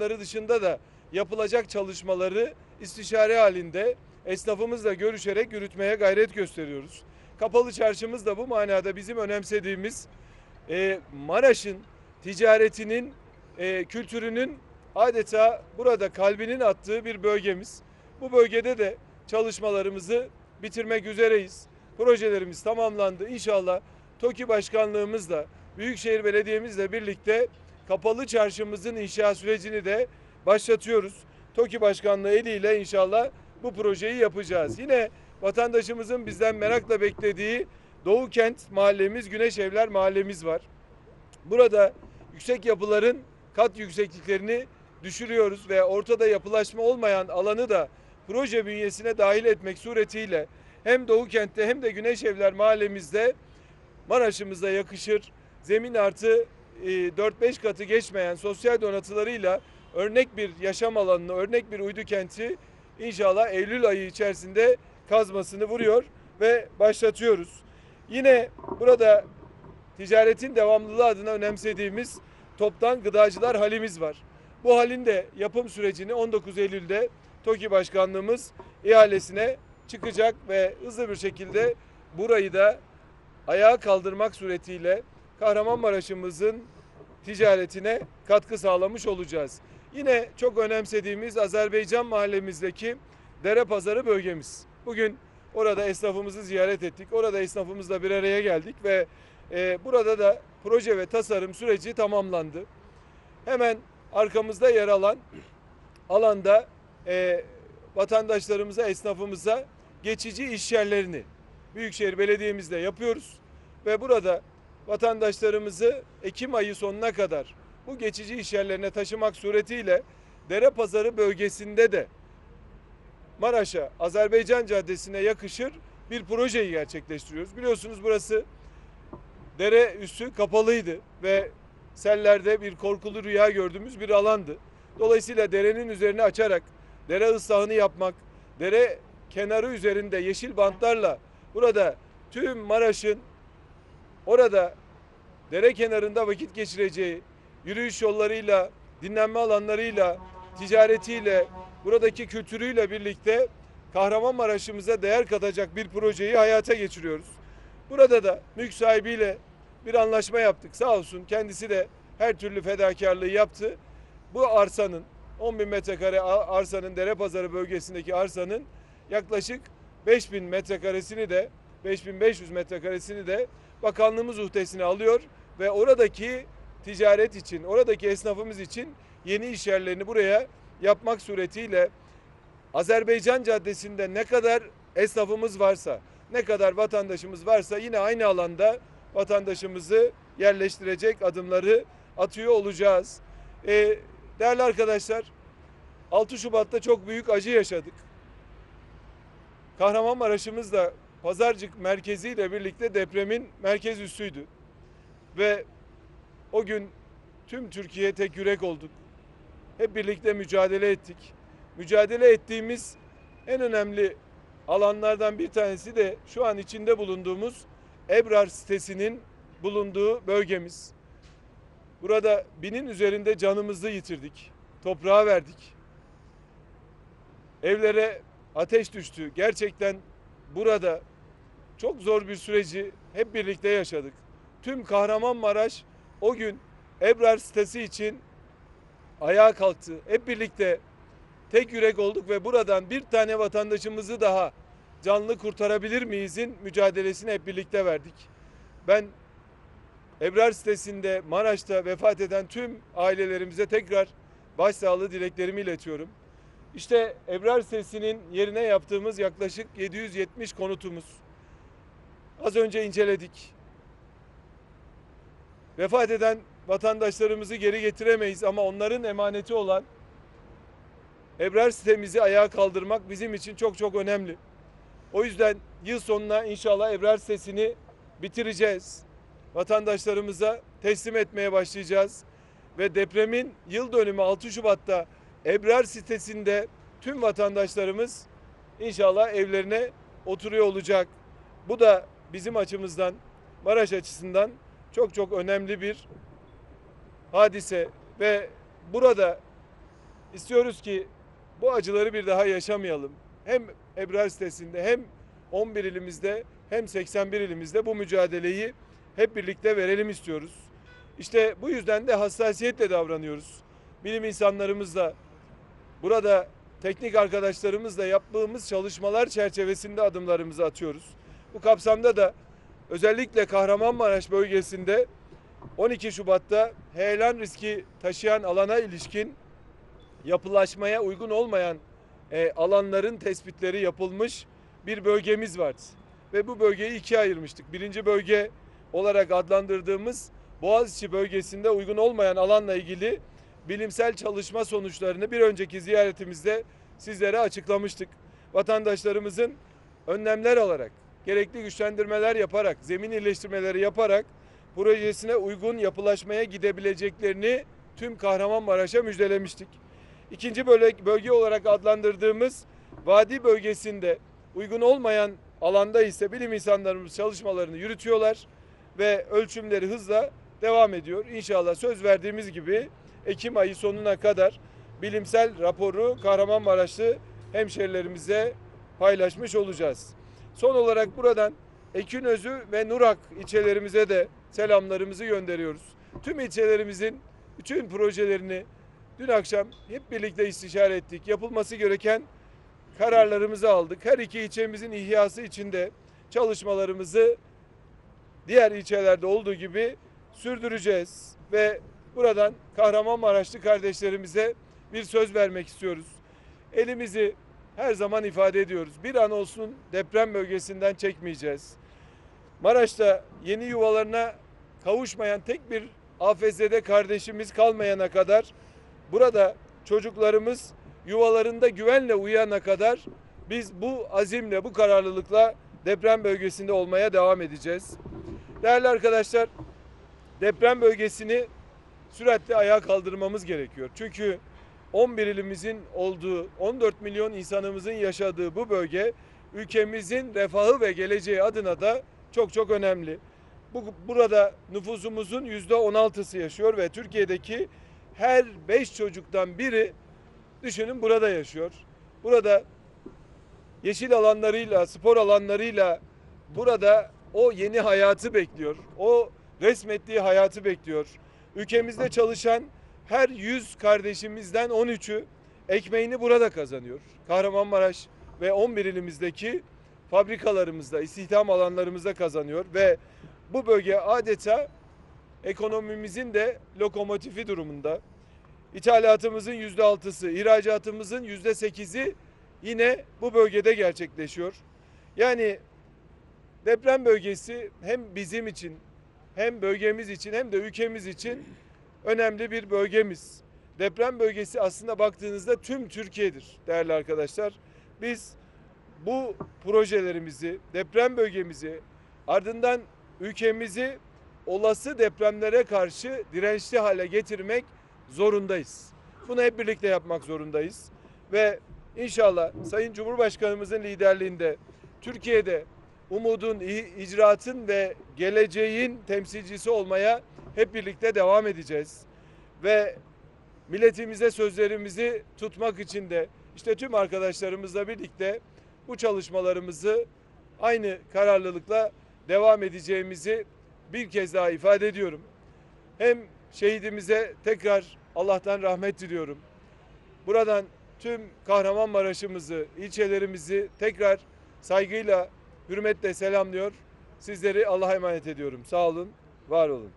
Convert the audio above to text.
Dışında da yapılacak çalışmaları istişare halinde esnafımızla görüşerek yürütmeye gayret gösteriyoruz. Kapalı çarşımız da bu manada bizim önemsediğimiz e, Maraş'ın ticaretinin, e, kültürünün adeta burada kalbinin attığı bir bölgemiz. Bu bölgede de çalışmalarımızı bitirmek üzereyiz. Projelerimiz tamamlandı. İnşallah TOKİ Başkanlığımızla, Büyükşehir Belediye'mizle birlikte kapalı çarşımızın inşa sürecini de başlatıyoruz. TOKİ Başkanlığı eliyle inşallah bu projeyi yapacağız. Yine vatandaşımızın bizden merakla beklediği Doğu Kent mahallemiz, Güneş Evler mahallemiz var. Burada yüksek yapıların kat yüksekliklerini düşürüyoruz ve ortada yapılaşma olmayan alanı da proje bünyesine dahil etmek suretiyle hem Doğu Kent'te hem de Güneş Evler mahallemizde Maraş'ımıza yakışır zemin artı 4-5 katı geçmeyen sosyal donatılarıyla örnek bir yaşam alanını, örnek bir uydu kenti inşallah Eylül ayı içerisinde kazmasını vuruyor ve başlatıyoruz. Yine burada ticaretin devamlılığı adına önemsediğimiz toptan gıdacılar halimiz var. Bu halin de yapım sürecini 19 Eylül'de TOKİ Başkanlığımız ihalesine çıkacak ve hızlı bir şekilde burayı da ayağa kaldırmak suretiyle Kahramanmaraş'ımızın ticaretine katkı sağlamış olacağız. Yine çok önemsediğimiz Azerbaycan mahallemizdeki Dere Pazarı bölgemiz. Bugün orada esnafımızı ziyaret ettik. Orada esnafımızla bir araya geldik ve e, burada da proje ve tasarım süreci tamamlandı. Hemen arkamızda yer alan alanda e, vatandaşlarımıza, esnafımıza geçici iş yerlerini Büyükşehir Belediye'mizle yapıyoruz ve burada vatandaşlarımızı Ekim ayı sonuna kadar bu geçici iş yerlerine taşımak suretiyle Dere Pazarı bölgesinde de Maraş'a, Azerbaycan Caddesi'ne yakışır bir projeyi gerçekleştiriyoruz. Biliyorsunuz burası dere üstü kapalıydı ve sellerde bir korkulu rüya gördüğümüz bir alandı. Dolayısıyla derenin üzerine açarak dere ıslahını yapmak, dere kenarı üzerinde yeşil bantlarla burada tüm Maraş'ın orada dere kenarında vakit geçireceği yürüyüş yollarıyla, dinlenme alanlarıyla, ticaretiyle, buradaki kültürüyle birlikte Kahramanmaraş'ımıza değer katacak bir projeyi hayata geçiriyoruz. Burada da mülk sahibiyle bir anlaşma yaptık. Sağ olsun kendisi de her türlü fedakarlığı yaptı. Bu arsanın 10 bin metrekare arsanın Derepazarı bölgesindeki arsanın yaklaşık 5000 metrekaresini de 5500 metrekaresini de bakanlığımız uhdesine alıyor ve oradaki ticaret için, oradaki esnafımız için yeni iş yerlerini buraya yapmak suretiyle Azerbaycan Caddesi'nde ne kadar esnafımız varsa, ne kadar vatandaşımız varsa yine aynı alanda vatandaşımızı yerleştirecek adımları atıyor olacağız. Ee, değerli arkadaşlar, 6 Şubat'ta çok büyük acı yaşadık. Kahramanmaraş'ımız da Pazarcık merkeziyle birlikte depremin merkez üssüydü. Ve o gün tüm Türkiye tek yürek olduk. Hep birlikte mücadele ettik. Mücadele ettiğimiz en önemli alanlardan bir tanesi de şu an içinde bulunduğumuz Ebrar sitesinin bulunduğu bölgemiz. Burada binin üzerinde canımızı yitirdik. Toprağa verdik. Evlere ateş düştü. Gerçekten burada çok zor bir süreci hep birlikte yaşadık. Tüm Kahramanmaraş o gün Ebrar sitesi için ayağa kalktı. Hep birlikte tek yürek olduk ve buradan bir tane vatandaşımızı daha canlı kurtarabilir miyizin mücadelesini hep birlikte verdik. Ben Ebrar sitesinde Maraş'ta vefat eden tüm ailelerimize tekrar başsağlığı dileklerimi iletiyorum. İşte Ebrar sitesinin yerine yaptığımız yaklaşık 770 konutumuz. Az önce inceledik. Vefat eden vatandaşlarımızı geri getiremeyiz ama onların emaneti olan Ebrar sitemizi ayağa kaldırmak bizim için çok çok önemli. O yüzden yıl sonuna inşallah Ebrar sitesini bitireceğiz. Vatandaşlarımıza teslim etmeye başlayacağız. Ve depremin yıl dönümü 6 Şubat'ta Ebrar sitesinde tüm vatandaşlarımız inşallah evlerine oturuyor olacak. Bu da bizim açımızdan, Maraş açısından çok çok önemli bir hadise ve burada İstiyoruz ki bu acıları bir daha yaşamayalım. Hem Ebrar sitesinde hem 11 ilimizde hem 81 ilimizde bu mücadeleyi hep birlikte verelim istiyoruz. İşte bu yüzden de hassasiyetle davranıyoruz. Bilim insanlarımızla burada teknik arkadaşlarımızla yaptığımız çalışmalar çerçevesinde adımlarımızı atıyoruz. Bu kapsamda da özellikle Kahramanmaraş bölgesinde 12 Şubat'ta heyelan riski taşıyan alana ilişkin yapılaşmaya uygun olmayan e, alanların tespitleri yapılmış bir bölgemiz vardı. Ve bu bölgeyi ikiye ayırmıştık. Birinci bölge olarak adlandırdığımız Boğaziçi bölgesinde uygun olmayan alanla ilgili bilimsel çalışma sonuçlarını bir önceki ziyaretimizde sizlere açıklamıştık. Vatandaşlarımızın önlemler alarak, gerekli güçlendirmeler yaparak, zemin iyileştirmeleri yaparak projesine uygun yapılaşmaya gidebileceklerini tüm Kahramanmaraş'a müjdelemiştik. İkinci bölge, olarak adlandırdığımız vadi bölgesinde uygun olmayan alanda ise bilim insanlarımız çalışmalarını yürütüyorlar ve ölçümleri hızla devam ediyor. İnşallah söz verdiğimiz gibi Ekim ayı sonuna kadar bilimsel raporu Kahramanmaraşlı hemşerilerimize paylaşmış olacağız. Son olarak buradan Ekinözü ve Nurak ilçelerimize de selamlarımızı gönderiyoruz. Tüm ilçelerimizin bütün projelerini dün akşam hep birlikte istişare ettik. Yapılması gereken kararlarımızı aldık. Her iki ilçemizin ihyası içinde çalışmalarımızı diğer ilçelerde olduğu gibi sürdüreceğiz ve buradan Kahramanmaraşlı kardeşlerimize bir söz vermek istiyoruz. Elimizi her zaman ifade ediyoruz. Bir an olsun deprem bölgesinden çekmeyeceğiz. Maraş'ta yeni yuvalarına kavuşmayan tek bir AFS'de kardeşimiz kalmayana kadar burada çocuklarımız yuvalarında güvenle uyuyana kadar biz bu azimle, bu kararlılıkla deprem bölgesinde olmaya devam edeceğiz. Değerli arkadaşlar, deprem bölgesini süratle ayağa kaldırmamız gerekiyor. Çünkü 11 ilimizin olduğu, 14 milyon insanımızın yaşadığı bu bölge ülkemizin refahı ve geleceği adına da çok çok önemli. Bu, burada nüfusumuzun yüzde 16'sı yaşıyor ve Türkiye'deki her 5 çocuktan biri düşünün burada yaşıyor. Burada yeşil alanlarıyla, spor alanlarıyla burada o yeni hayatı bekliyor. O resmettiği hayatı bekliyor. Ülkemizde çalışan her 100 kardeşimizden 13'ü ekmeğini burada kazanıyor. Kahramanmaraş ve 11 ilimizdeki fabrikalarımızda, istihdam alanlarımızda kazanıyor ve bu bölge adeta ekonomimizin de lokomotifi durumunda. İthalatımızın yüzde altısı, ihracatımızın yüzde sekizi yine bu bölgede gerçekleşiyor. Yani deprem bölgesi hem bizim için hem bölgemiz için hem de ülkemiz için önemli bir bölgemiz. Deprem bölgesi aslında baktığınızda tüm Türkiye'dir değerli arkadaşlar. Biz bu projelerimizi, deprem bölgemizi, ardından ülkemizi olası depremlere karşı dirençli hale getirmek zorundayız. Bunu hep birlikte yapmak zorundayız. Ve inşallah Sayın Cumhurbaşkanımızın liderliğinde Türkiye'de umudun, icraatın ve geleceğin temsilcisi olmaya hep birlikte devam edeceğiz. Ve milletimize sözlerimizi tutmak için de işte tüm arkadaşlarımızla birlikte bu çalışmalarımızı aynı kararlılıkla devam edeceğimizi bir kez daha ifade ediyorum. Hem şehidimize tekrar Allah'tan rahmet diliyorum. Buradan tüm Kahramanmaraş'ımızı, ilçelerimizi tekrar saygıyla, hürmetle selamlıyor. Sizleri Allah'a emanet ediyorum. Sağ olun, var olun.